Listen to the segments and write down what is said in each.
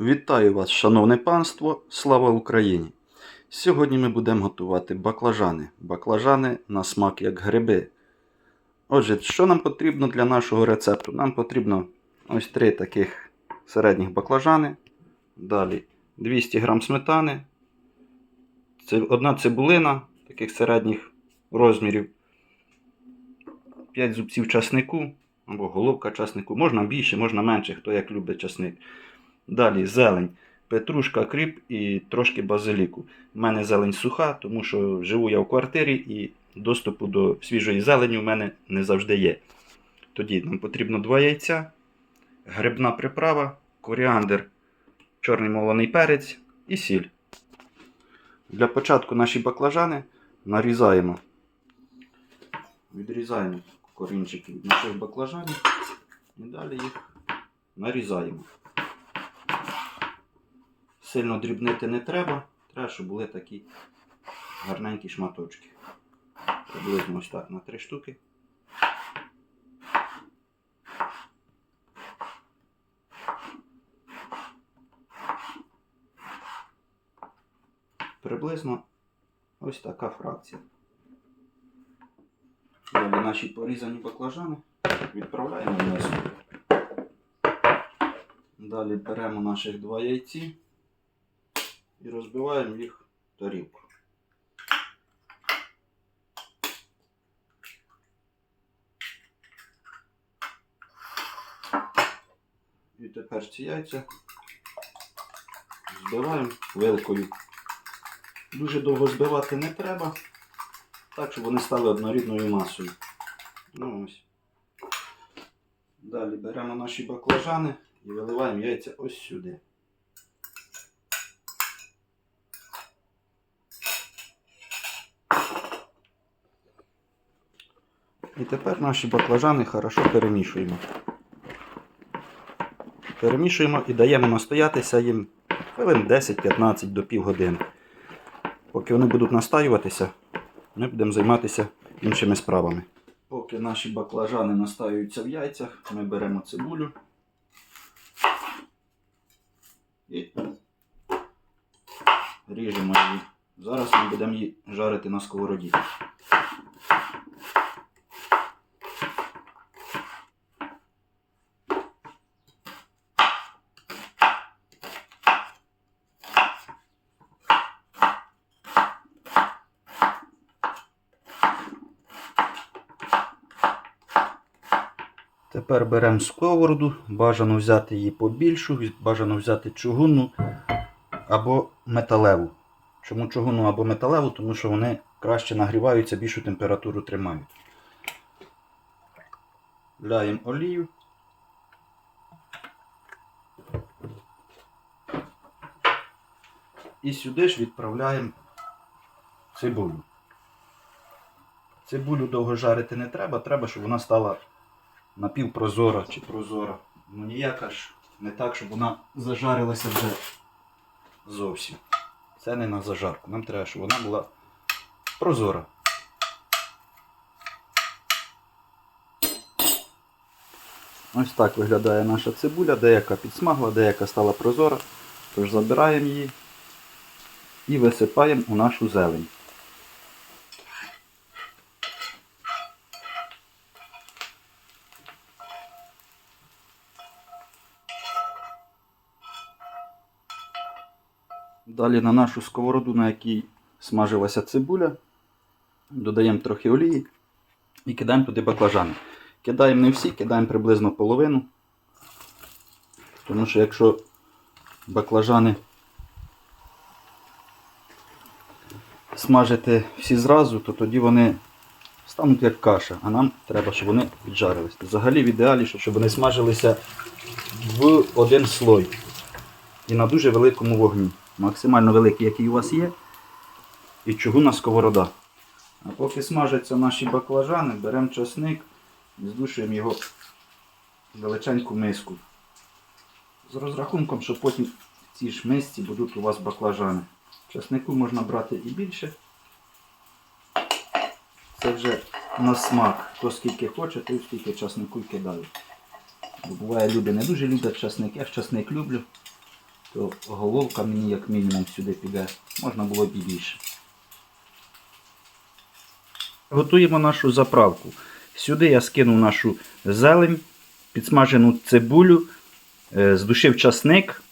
Вітаю вас, шановне панство! Слава Україні! Сьогодні ми будемо готувати баклажани. Баклажани на смак як гриби. Отже, що нам потрібно для нашого рецепту? Нам потрібно ось три таких середніх баклажани. Далі 200 г сметани. Одна цибулина таких середніх розмірів. 5 зубців часнику або головка часнику. Можна більше, можна менше, хто як любить часник. Далі зелень, петрушка, кріп і трошки базиліку. У мене зелень суха, тому що живу я в квартирі і доступу до свіжої зелені у мене не завжди є. Тоді нам потрібно два яйця, грибна приправа, коріандр, чорний молоний перець і сіль. Для початку наші баклажани нарізаємо. Відрізаємо корінчики від наших баклажанів і далі їх нарізаємо. Сильно дрібнити не треба. Треба, щоб були такі гарненькі шматочки. Приблизно ось так на три штуки. Приблизно ось така фракція. Далі наші порізані баклажани відправляємо в. Далі беремо наших два яйці і розбиваємо їх в тарілку. І тепер ці яйця збиваємо вилкою. Дуже довго збивати не треба, так, щоб вони стали однорідною масою. Ну ось. Далі беремо наші баклажани і виливаємо яйця ось сюди. І тепер наші баклажани хорошо перемішуємо. Перемішуємо і даємо настоятися їм хвилин 10-15 до півгодини. Поки вони будуть настаюватися, ми будемо займатися іншими справами. Поки наші баклажани настаюються в яйцях, ми беремо цибулю і ріжемо її. Зараз ми будемо її жарити на сковороді. Тепер беремо сковороду, бажано взяти її побільшу, бажано взяти чугунну або металеву. Чому чугунну або металеву? Тому що вони краще нагріваються, більшу температуру тримають. Ляємо олію. І сюди ж відправляємо цибулю. Цибулю довго жарити не треба, треба, щоб вона стала напівпрозора чи прозора. Ну ніяка ж не так, щоб вона зажарилася вже зовсім. Це не на зажарку. Нам треба, щоб вона була прозора. Ось так виглядає наша цибуля, деяка підсмагла, деяка стала прозора. Тож забираємо її і висипаємо у нашу зелень. Далі на нашу сковороду, на якій смажилася цибуля, додаємо трохи олії і кидаємо туди баклажани. Кидаємо не всі, кидаємо приблизно половину. Тому що якщо баклажани смажити всі зразу, то тоді вони стануть як каша, а нам треба, щоб вони піджарились. Взагалі в ідеалі, щоб вони смажилися в один слой і на дуже великому вогні. Максимально великий, який у вас є. І чугунна сковорода. А поки смажаться наші баклажани, беремо часник і здушуємо його в величеньку миску. З розрахунком, що потім в цій ж мисці будуть у вас баклажани. Часнику можна брати і більше. Це вже на смак. Хто скільки хоче, той скільки часнику й кидає. Буває, люди не дуже люблять часник. Я ж часник люблю. То головка мені як мінімум сюди піде. Можна було б і більше. Готуємо нашу заправку. Сюди я скинув нашу зелень, підсмажену цибулю, е, здушив часник,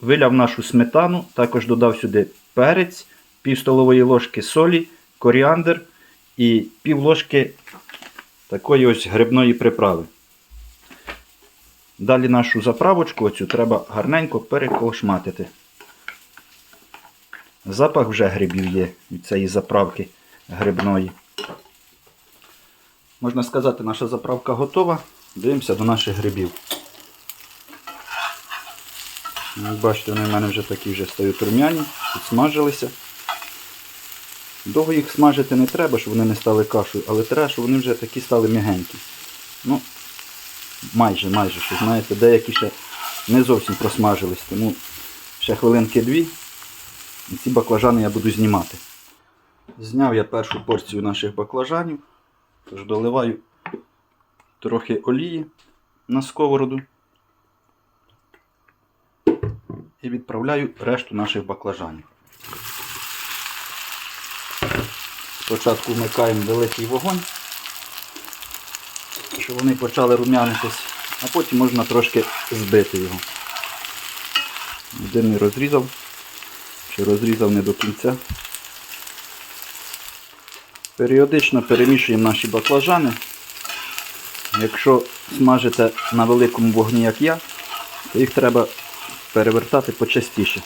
виляв нашу сметану, також додав сюди перець, пів столової ложки солі, коріандр і пів ложки такої ось грибної приправи. Далі нашу заправочку оцю треба гарненько переколошматити. Запах вже грибів є від цієї заправки грибної. Можна сказати, наша заправка готова. Дивимося до наших грибів. Як Бачите, вони в мене вже такі вже стають рум'яні, підсмажилися. Довго їх смажити не треба, щоб вони не стали кашею, але треба, щоб вони вже такі стали м'ягенькі. Ну, майже, майже, що знаєте, деякі ще не зовсім просмажились, тому ще хвилинки дві. І ці баклажани я буду знімати. Зняв я першу порцію наших баклажанів. Тож доливаю трохи олії на сковороду і відправляю решту наших баклажанів. Спочатку вмикаємо великий вогонь, щоб вони почали рум'янитись, а потім можна трошки збити його. Один не розрізав, чи розрізав не до кінця. Періодично перемішуємо наші баклажани. Якщо смажите на великому вогні, як я, то їх треба перевертати почастіше,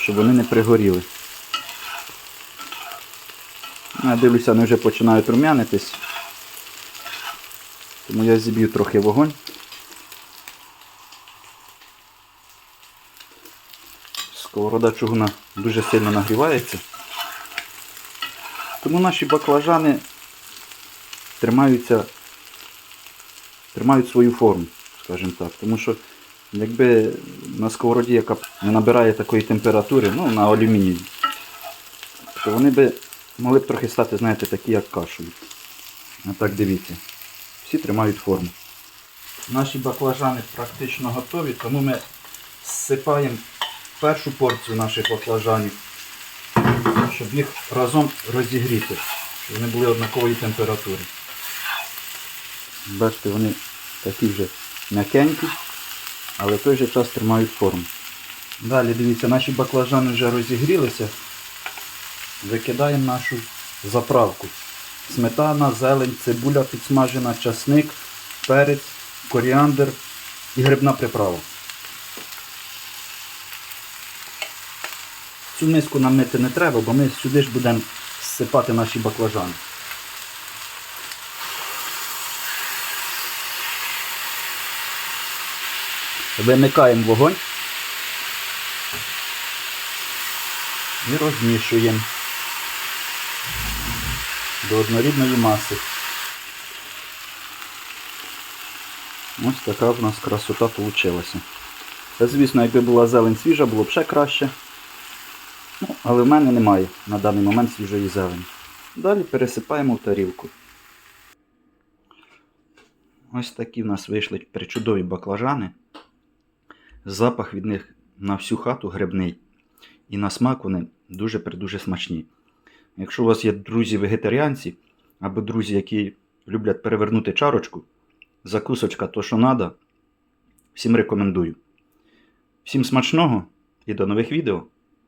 щоб вони не пригоріли. Я дивлюся, вони вже починають рум'янитись, тому я зіб'ю трохи вогонь. Сковорода чугуна дуже сильно нагрівається. Тому наші баклажани тримаються, тримають свою форму, скажімо так. Тому що якби на сковороді, яка не набирає такої температури, ну на алюмінії, то вони би могли б трохи стати, знаєте, такі, як кашею. А так дивіться. Всі тримають форму. Наші баклажани практично готові, тому ми зсипаємо першу порцію наших баклажанів щоб їх разом розігріти, щоб вони були однакової температури. Бачите, вони такі вже м'якенькі, але в той же час тримають форму. Далі дивіться, наші баклажани вже розігрілися. Викидаємо нашу заправку. Сметана, зелень, цибуля підсмажена, часник, перець, коріандр і грибна приправа. Цю миску нам мити не треба, бо ми сюди ж будемо всипати наші баклажани. Вимикаємо вогонь і розмішуємо до однорідної маси. Ось така в нас красота вийшла. Звісно, якби була зелень свіжа, було б ще краще. Ну, але в мене немає на даний момент свіжої зелені. Далі пересипаємо в тарілку. Ось такі в нас вийшли причудові баклажани. Запах від них на всю хату грибний. І на смак вони дуже-придуже смачні. Якщо у вас є друзі-вегетаріанці, або друзі, які люблять перевернути чарочку, закусочка то, що надо, всім рекомендую. Всім смачного і до нових відео!